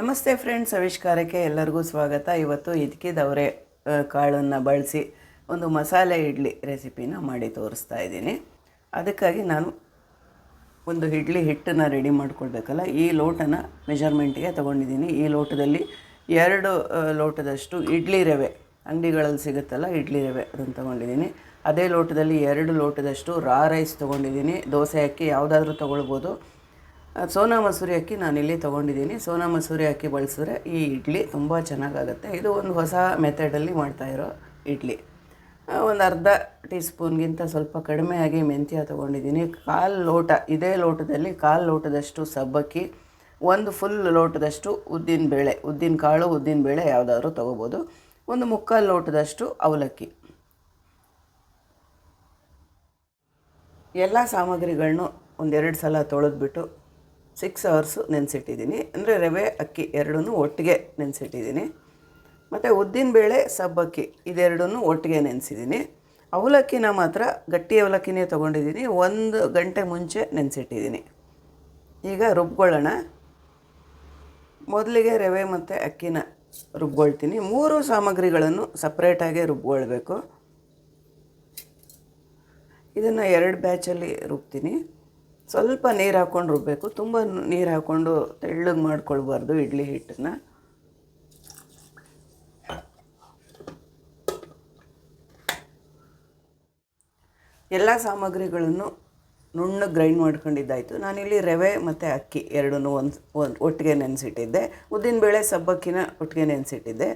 ನಮಸ್ತೆ ಫ್ರೆಂಡ್ಸ್, ಆವಿಷ್ಕಾರಕ್ಕೆ ಎಲ್ಲರಿಗೂ ಸ್ವಾಗತ. ಇವತ್ತು ಇದ್ಕಿದವರೆ ಕಾಳನ್ನು ಬಳಸಿ ಒಂದು ಮಸಾಲೆ ಇಡ್ಲಿ ರೆಸಿಪಿನ ಮಾಡಿ ತೋರಿಸ್ತಾ ಇದ್ದೀನಿ. ಅದಕ್ಕಾಗಿ ನಾನು ಒಂದು ಇಡ್ಲಿ ಹಿಟ್ಟನ್ನು ರೆಡಿ ಮಾಡ್ಕೊಳ್ಬೇಕಲ್ಲ, ಈ ಲೋಟನ ಮೆಜರ್ಮೆಂಟಿಗೆ ತೊಗೊಂಡಿದ್ದೀನಿ. ಈ ಲೋಟದಲ್ಲಿ ಎರಡು ಲೋಟದಷ್ಟು ಇಡ್ಲಿ ರವೆ, ಅಂಗಡಿಗಳಲ್ಲಿ ಸಿಗುತ್ತಲ್ಲ ಇಡ್ಲಿ ರವೆ ಅದನ್ನು ತೊಗೊಂಡಿದ್ದೀನಿ. ಅದೇ ಲೋಟದಲ್ಲಿ ಎರಡು ಲೋಟದಷ್ಟು ರಾ ರೈಸ್ ತೊಗೊಂಡಿದ್ದೀನಿ. ದೋಸೆ ಅಕ್ಕಿ ಯಾವುದಾದ್ರೂ ತೊಗೊಳ್ಬೋದು. ಸೋನಾ ಮಸೂರಿ ಅಕ್ಕಿ ನಾನಿಲ್ಲಿ ತೊಗೊಂಡಿದ್ದೀನಿ. ಸೋನಾ ಮಸೂರಿ ಅಕ್ಕಿ ಬಳಸಿದ್ರೆ ಈ ಇಡ್ಲಿ ತುಂಬ ಚೆನ್ನಾಗಾಗುತ್ತೆ. ಇದು ಒಂದು ಹೊಸ ಮೆಥಡಲ್ಲಿ ಮಾಡ್ತಾಯಿರೋ ಇಡ್ಲಿ. ಒಂದು ಅರ್ಧ ಟೀ ಸ್ಪೂನ್ಗಿಂತ ಸ್ವಲ್ಪ ಕಡಿಮೆ ಆಗಿ ಮೆಂತ್ಯ ತೊಗೊಂಡಿದ್ದೀನಿ. ಕಾಲು ಲೋಟ, ಇದೇ ಲೋಟದಲ್ಲಿ ಕಾಲು ಲೋಟದಷ್ಟು ಸಬ್ಬಕ್ಕಿ, ಒಂದು ಫುಲ್ ಲೋಟದಷ್ಟು ಉದ್ದಿನ ಬೇಳೆ, ಉದ್ದಿನ ಕಾಳು, ಉದ್ದಿನ ಬೇಳೆ ಯಾವುದಾದ್ರೂ ತೊಗೋಬೋದು. ಒಂದು ಮುಕ್ಕಾಲು ಲೋಟದಷ್ಟು ಅವಲಕ್ಕಿ. ಎಲ್ಲ ಸಾಮಗ್ರಿಗಳನ್ನೂ ಒಂದೆರಡು ಸಲ ತೊಳೆದ್ಬಿಟ್ಟು ಸಿಕ್ಸ್ ಅವರ್ಸು ನೆನೆಸಿಟ್ಟಿದ್ದೀನಿ. ಅಂದರೆ ರವೆ, ಅಕ್ಕಿ ಎರಡೂ ಒಟ್ಟಿಗೆ ನೆನೆಸಿಟ್ಟಿದ್ದೀನಿ. ಮತ್ತು ಉದ್ದಿನಬೇಳೆ ಸಬ್ಬಕ್ಕಿ ಇದೆರಡೂ ಒಟ್ಟಿಗೆ ನೆನೆಸಿದ್ದೀನಿ. ಅವಲಕ್ಕಿನ ಮಾತ್ರ ಗಟ್ಟಿ ಅವಲಕ್ಕಿನೇ ತೊಗೊಂಡಿದ್ದೀನಿ. ಒಂದು ಗಂಟೆ ಮುಂಚೆ ನೆನೆಸಿಟ್ಟಿದ್ದೀನಿ. ಈಗ ರುಬ್ಕೊಳ್ಳೋಣ. ಮೊದಲಿಗೆ ರವೆ ಮತ್ತು ಅಕ್ಕಿನ ರುಬ್ಕೊಳ್ತೀನಿ. ಮೂರು ಸಾಮಗ್ರಿಗಳನ್ನು ಸಪ್ರೇಟಾಗೆ ರುಬ್ಕೊಳ್ಬೇಕು. ಇದನ್ನು ಎರಡು ಬ್ಯಾಚಲ್ಲಿ ರುಬ್ತೀನಿ. ಸ್ವಲ್ಪ ನೀರು ಹಾಕ್ಕೊಂಡು ರುಬ್ಬಬೇಕು ತುಂಬ ನೀರು ಹಾಕ್ಕೊಂಡು ತೆಳ್ಳಗೆ ಮಾಡ್ಕೊಳ್ಬಾರ್ದು ಇಡ್ಲಿ ಹಿಟ್ಟನ್ನು. ಎಲ್ಲ ಸಾಮಗ್ರಿಗಳನ್ನು ನುಣ್ಣಗೆ ಗ್ರೈಂಡ್ ಮಾಡ್ಕೊಂಡಿದ್ದಾಯಿತು. ನಾನಿಲ್ಲಿ ರವೆ ಮತ್ತು ಅಕ್ಕಿ ಎರಡನ್ನೂ ಒಂದು ಒಂದು ಒಟ್ಟಿಗೆ ನೆನೆಸಿಟ್ಟಿದ್ದೆ. ಉದ್ದಿನಬೇಳೆ ಸಬ್ಬಕ್ಕಿನ ಒಟ್ಟಿಗೆ ನೆನೆಸಿಟ್ಟಿದ್ದೆ.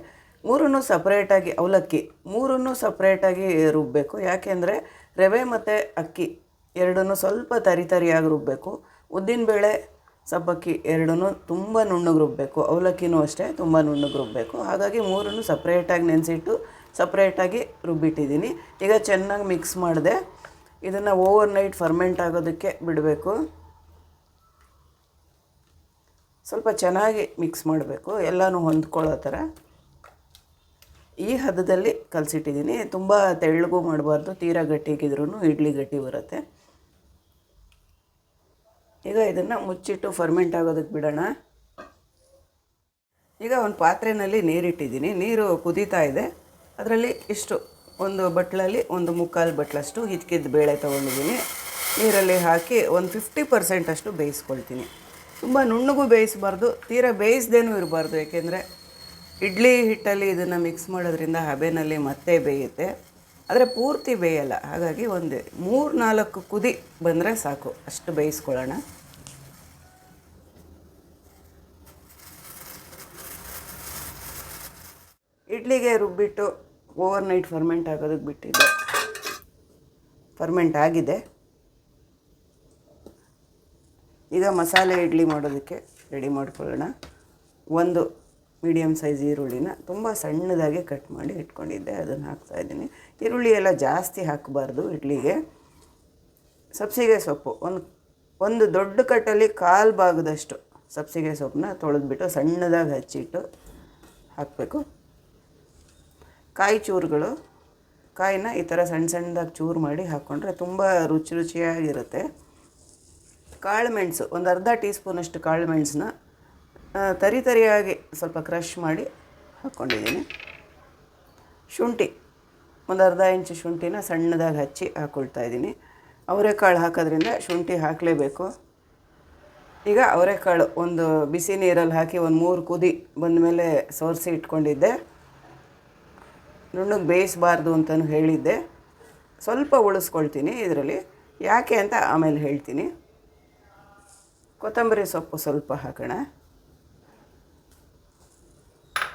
ಮೂರನ್ನು ಸಪ್ರೇಟಾಗಿ ಅವಲಕ್ಕಿ, ಮೂರನ್ನು ಸಪ್ರೇಟಾಗಿ ರುಬ್ಬಬೇಕು ಯಾಕೆಂದರೆ ರವೆ ಮತ್ತು ಅಕ್ಕಿ ಎರಡನ್ನೂ ಸ್ವಲ್ಪ ತರಿ ತರಿಯಾಗಿ ರುಬ್ಬಬೇಕು ಉದ್ದಿನಬೇಳೆ ಸಬ್ಬಕ್ಕಿ ಎರಡನ್ನು ತುಂಬ ನುಣ್ಣಗೆ ರುಬ್ಬಬೇಕು ಅವಲಕ್ಕಿನೂ ಅಷ್ಟೇ ತುಂಬ ನುಣ್ಣಗೆ ರುಬ್ಬಬೇಕು ಹಾಗಾಗಿ ಮೂರನ್ನು ಸಪ್ರೇಟಾಗಿ ನೆನೆಸಿಟ್ಟು ಸಪ್ರೇಟಾಗಿ ರುಬ್ಬಿಟ್ಟಿದ್ದೀನಿ. ಈಗ ಚೆನ್ನಾಗಿ ಮಿಕ್ಸ್ ಮಾಡಿದೆ. ಇದನ್ನು ಓವರ್ ನೈಟ್ ಫರ್ಮೆಂಟ್ ಆಗೋದಕ್ಕೆ ಬಿಡಬೇಕು. ಸ್ವಲ್ಪ ಚೆನ್ನಾಗಿ ಮಿಕ್ಸ್ ಮಾಡಬೇಕು. ಎಲ್ಲನೂ ಹೊಂದ್ಕೊಳ್ಳೋ ಥರ. ಈ ಹದದಲ್ಲಿ ಕಲಸಿಟ್ಟಿದ್ದೀನಿ. ತುಂಬ ತೆಳ್ಳಗೂ ಮಾಡಬಾರ್ದು. ತೀರಾ ಗಟ್ಟಿಗಿದ್ರೂ ಇಡ್ಲಿ ಗಟ್ಟಿ ಬರುತ್ತೆ. ಈಗ ಇದನ್ನು ಮುಚ್ಚಿಟ್ಟು ಫರ್ಮೆಂಟ್ ಆಗೋದಕ್ಕೆ ಬಿಡೋಣ. ಈಗ ಒಂದು ಪಾತ್ರೆಯಲ್ಲಿ ನೀರಿಟ್ಟಿದ್ದೀನಿ. ನೀರು ಕುದೀತಾ ಇದೆ. ಅದರಲ್ಲಿ ಇಷ್ಟು, ಒಂದು ಬಟ್ಲಲ್ಲಿ ಒಂದು ಮುಕ್ಕಾಲು ಬಟ್ಲಷ್ಟು ಹಿಚ್ಕಿದ ಬೇಳೆ ತೊಗೊಂಡಿದ್ದೀನಿ. ನೀರಲ್ಲಿ ಹಾಕಿ ಒಂದು ಫಿಫ್ಟಿ ಪರ್ಸೆಂಟ್ ಅಷ್ಟು ಬೇಯಿಸ್ಕೊಳ್ತೀನಿ. ತುಂಬ ನುಣ್ಣಗೂ ಬೇಯಿಸಬಾರ್ದು, ತೀರಾ ಬೇಯಿಸ್ದೇನು ಇರಬಾರ್ದು. ಏಕೆಂದರೆ ಇಡ್ಲಿ ಹಿಟ್ಟಲ್ಲಿ ಇದನ್ನು ಮಿಕ್ಸ್ ಮಾಡೋದ್ರಿಂದ ಹಬೆನಲ್ಲಿ ಮತ್ತೆ ಬೇಯುತ್ತೆ. ಆದರೆ ಪೂರ್ತಿ ಬೇಯಲ್ಲ. ಹಾಗಾಗಿ ಒಂದು ಮೂರು ನಾಲ್ಕು ಕುದಿ ಬಂದರೆ ಸಾಕು. ಅಷ್ಟು ಬೇಯಿಸ್ಕೊಳ್ಳೋಣ. ಇಡ್ಲಿಗೆ ರುಬ್ಬಿಟ್ಟು ಓವರ್ ನೈಟ್ ಫರ್ಮೆಂಟ್ ಆಗೋದಕ್ಕೆ ಬಿಟ್ಟಿದ್ದೆ. ಫರ್ಮೆಂಟ್ ಆಗಿದೆ. ಈಗ ಮಸಾಲೆ ಇಡ್ಲಿ ಮಾಡೋದಕ್ಕೆ ರೆಡಿ ಮಾಡ್ಕೊಳ್ಳೋಣ. ಒಂದು ಮೀಡಿಯಮ್ ಸೈಜ್ ಈರುಳ್ಳಿನ ತುಂಬ ಸಣ್ಣದಾಗಿ ಕಟ್ ಮಾಡಿ ಇಟ್ಕೊಂಡಿದ್ದೆ. ಅದನ್ನು ಹಾಕ್ತಾಯಿದ್ದೀನಿ ಈರುಳ್ಳಿ ಎಲ್ಲ ಜಾಸ್ತಿ ಹಾಕಬಾರ್ದು ಇಡ್ಲಿಗೆ. ಸಬ್ಸಿಗೆ ಸೊಪ್ಪು ಒಂದು ಒಂದು ದೊಡ್ಡ ಕಟ್ಟಲ್ಲಿ ಕಾಲು ಭಾಗದಷ್ಟು ಸಬ್ಸಿಗೆ ಸೊಪ್ಪನ್ನ ತೊಳೆದ್ಬಿಟ್ಟು ಸಣ್ಣದಾಗಿ ಹಚ್ಚಿಟ್ಟು ಹಾಕಬೇಕು. ಕಾಯಿ ಚೂರುಗಳು, ಕಾಯಿನ ಈ ಥರ ಸಣ್ಣ ಸಣ್ಣದಾಗಿ ಚೂರು ಮಾಡಿ ಹಾಕ್ಕೊಂಡ್ರೆ ತುಂಬ ರುಚಿ ರುಚಿಯಾಗಿರುತ್ತೆ. ಕಾಳು ಮೆಣಸು, ಒಂದು ಅರ್ಧ ಟೀ ಸ್ಪೂನಷ್ಟು ಕಾಳು ಮೆಣಸನ್ನ ತರಿ ತರಿಯಾಗಿ ಸ್ವಲ್ಪ ಕ್ರಷ್ ಮಾಡಿ ಹಾಕ್ಕೊಂಡಿದ್ದೀನಿ ಶುಂಠಿ, ಒಂದು ಅರ್ಧ ಇಂಚು ಶುಂಠಿನ ಸಣ್ಣದಾಗಿ ಹಚ್ಚಿ ಹಾಕ್ಕೊಳ್ತಾ ಇದ್ದೀನಿ. ಅವರೆಕಾಳು ಹಾಕೋದ್ರಿಂದ ಶುಂಠಿ ಹಾಕಲೇಬೇಕು. ಈಗ ಅವರೆಕಾಳು ಒಂದು ಬಿಸಿ ನೀರಲ್ಲಿ ಹಾಕಿ ಒಂದು ಮೂರು ಕುದಿ ಬಂದಮೇಲೆ ಸೋರಿಸಿ ಇಟ್ಕೊಂಡಿದ್ದೆ. ನುಣ್ಣಗೆ ಬೇಯಿಸಬಾರ್ದು ಅಂತಲೂ ಹೇಳಿದ್ದೆ. ಸ್ವಲ್ಪ ಉಳಿಸ್ಕೊಳ್ತೀನಿ ಇದರಲ್ಲಿ. ಯಾಕೆ ಅಂತ ಆಮೇಲೆ ಹೇಳ್ತೀನಿ. ಕೊತ್ತಂಬರಿ ಸೊಪ್ಪು ಸ್ವಲ್ಪ ಹಾಕೋಣ.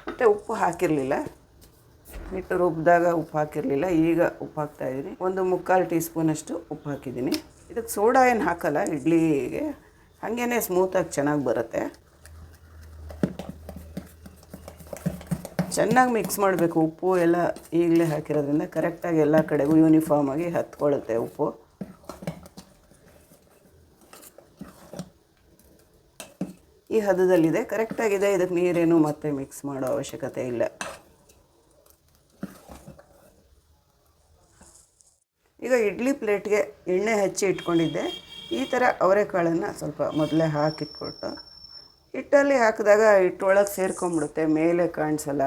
ಮತ್ತು ಉಪ್ಪು ಹಾಕಿರಲಿಲ್ಲ. ಹಿಟ್ಟು ರುಬ್ಬಿದಾಗ ಉಪ್ಪು ಹಾಕಿರಲಿಲ್ಲ. ಈಗ ಉಪ್ಪು ಹಾಕ್ತಾಯಿದ್ದೀನಿ ಒಂದು ಮುಕ್ಕಾಲು ಟೀ ಸ್ಪೂನಷ್ಟು ಉಪ್ಪು ಹಾಕಿದ್ದೀನಿ. ಇದಕ್ಕೆ ಸೋಡಾ ಏನು ಹಾಕಲ್ಲ, ಇಡ್ಲಿಗೆ. ಹಾಗೇ ಸ್ಮೂತಾಗಿ ಚೆನ್ನಾಗಿ ಬರುತ್ತೆ. ಚೆನ್ನಾಗಿ ಮಿಕ್ಸ್ ಮಾಡಬೇಕು. ಉಪ್ಪು ಎಲ್ಲ ಈಗಲೇ ಹಾಕಿರೋದ್ರಿಂದ ಕರೆಕ್ಟಾಗಿ ಎಲ್ಲ ಕಡೆಗೂ ಯೂನಿಫಾರ್ಮ್ ಆಗಿ ಹತ್ಕೊಳ್ಳುತ್ತೆ ಉಪ್ಪು. ಈ ಹದದಲ್ಲಿದೆ. ಕರೆಕ್ಟಾಗಿದೆ ಇದಕ್ಕೆ ನೀರೇನು ಮತ್ತೆ ಮಿಕ್ಸ್ ಮಾಡೋ ಅವಶ್ಯಕತೆ ಇಲ್ಲ. ಈಗ ಇಡ್ಲಿ ಪ್ಲೇಟ್ಗೆ ಎಣ್ಣೆ ಹಚ್ಚಿ ಇಟ್ಕೊಂಡಿದ್ದೆ. ಈ ಥರ ಅವರೆಕಾಳನ್ನು ಸ್ವಲ್ಪ ಮೊದಲೇ ಹಾಕಿಟ್ಕೊಟ್ಟು ಹಿಟ್ಟಲ್ಲಿ ಹಾಕಿದಾಗ ಹಿಟ್ಟೊಳಗೆ ಸೇರ್ಕೊಂಬಿಡುತ್ತೆ, ಮೇಲೆ ಕಾಣಿಸಲ್ಲ.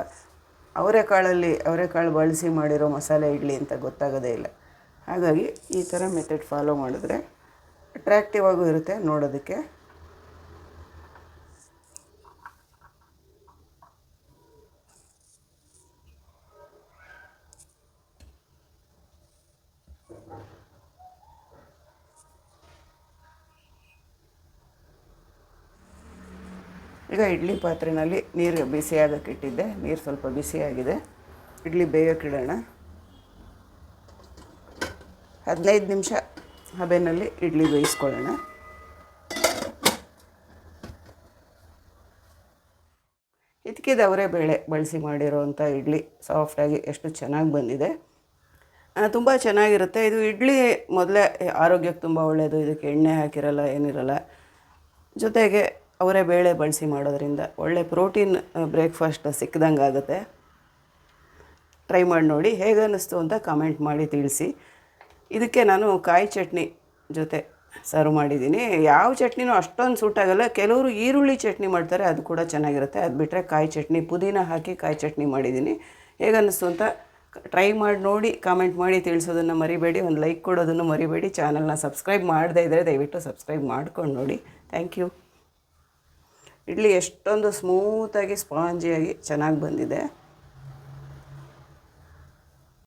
ಅವರೆಕಾಳಲ್ಲಿ ಅವರೆಕಾಳು ಬಳಸಿ ಮಾಡಿರೋ ಮಸಾಲೆ ಇಡ್ಲಿ ಅಂತ ಗೊತ್ತಾಗೋದೇ ಇಲ್ಲ. ಹಾಗಾಗಿ ಈ ಥರ ಮೆಥಡ್ ಫಾಲೋ ಮಾಡಿದ್ರೆ ಅಟ್ರ್ಯಾಕ್ಟಿವ್ ಆಗೂ ಇರುತ್ತೆ ನೋಡೋದಕ್ಕೆ. ಈಗ ಇಡ್ಲಿ ಪಾತ್ರೆಯಲ್ಲಿ ನೀರು ಬಿಸಿಯಾಗಕ್ಕೆ ಇಟ್ಟಿದ್ದೆ. ನೀರು ಸ್ವಲ್ಪ ಬಿಸಿಯಾಗಿದೆ. ಇಡ್ಲಿ ಬೇಯೋಕ್ಕಿಡೋಣ ಹದಿನೈದು ನಿಮಿಷ ಹಬೆನಲ್ಲಿ ಇಡ್ಲಿ ಬೇಯಿಸ್ಕೊಳ್ಳೋಣ. ಹಿತ್ಕಿದ ಬೇಳೆ ಬಳಸಿ ಮಾಡಿರೋವಂಥ ಇಡ್ಲಿ ಸಾಫ್ಟಾಗಿ ಎಷ್ಟು ಚೆನ್ನಾಗಿ ಬಂದಿದೆ. ತುಂಬ ಚೆನ್ನಾಗಿರುತ್ತೆ. ಇದು ಇಡ್ಲಿ ಮೊದಲೇ ಆರೋಗ್ಯಕ್ಕೆ ತುಂಬ ಒಳ್ಳೆಯದು ಇದಕ್ಕೆ ಎಣ್ಣೆ ಹಾಕಿರಲ್ಲ, ಏನಿರಲ್ಲ. ಜೊತೆಗೆ ಅವರೇ ಬೇಳೆ ಬಳಸಿ ಮಾಡೋದ್ರಿಂದ ಒಳ್ಳೆ ಪ್ರೋಟೀನ್ ಬ್ರೇಕ್ಫಾಸ್ಟ್ ಸಿಕ್ಕಿದಂಗೆ ಆಗುತ್ತೆ. ಟ್ರೈ ಮಾಡಿ ನೋಡಿ, ಹೇಗೆ ಅನ್ನಿಸ್ತು ಅಂತ ಕಾಮೆಂಟ್ ಮಾಡಿ ತಿಳಿಸಿ. ಇದಕ್ಕೆ ನಾನು ಕಾಯಿ ಚಟ್ನಿ ಜೊತೆ ಸರ್ವ್ ಮಾಡಿದ್ದೀನಿ. ಯಾವ ಚಟ್ನಿನೂ ಅಷ್ಟೊಂದು ಸೂಟ್ ಆಗಲ್ಲ. ಕೆಲವರು ಈರುಳ್ಳಿ ಚಟ್ನಿ ಮಾಡ್ತಾರೆ, ಅದು ಕೂಡ ಚೆನ್ನಾಗಿರುತ್ತೆ. ಅದು ಬಿಟ್ಟರೆ ಕಾಯಿ ಚಟ್ನಿ, ಪುದೀನ ಹಾಕಿ ಕಾಯಿ ಚಟ್ನಿ ಮಾಡಿದ್ದೀನಿ. ಹೇಗೆ ಅನ್ನಿಸ್ತು ಅಂತ ಟ್ರೈ ಮಾಡಿ ನೋಡಿ, ಕಾಮೆಂಟ್ ಮಾಡಿ ತಿಳಿಸೋದನ್ನು ಮರಿಬೇಡಿ. ಒಂದು ಲೈಕ್ ಕೊಡೋದನ್ನು ಮರಿಬೇಡಿ. ಚಾನಲ್ನ ಸಬ್ಸ್ಕ್ರೈಬ್ ಮಾಡದೇ ಇದ್ದರೆ ದಯವಿಟ್ಟು ಸಬ್ಸ್ಕ್ರೈಬ್ ಮಾಡ್ಕೊಂಡು ನೋಡಿ. Thank you. ಇಡ್ಲಿ ಎಷ್ಟೊಂದು ಸ್ಮೂತಾಗಿ ಸ್ಪಾಂಜಿಯಾಗಿ ಚೆನ್ನಾಗಿ ಬಂದಿದೆ.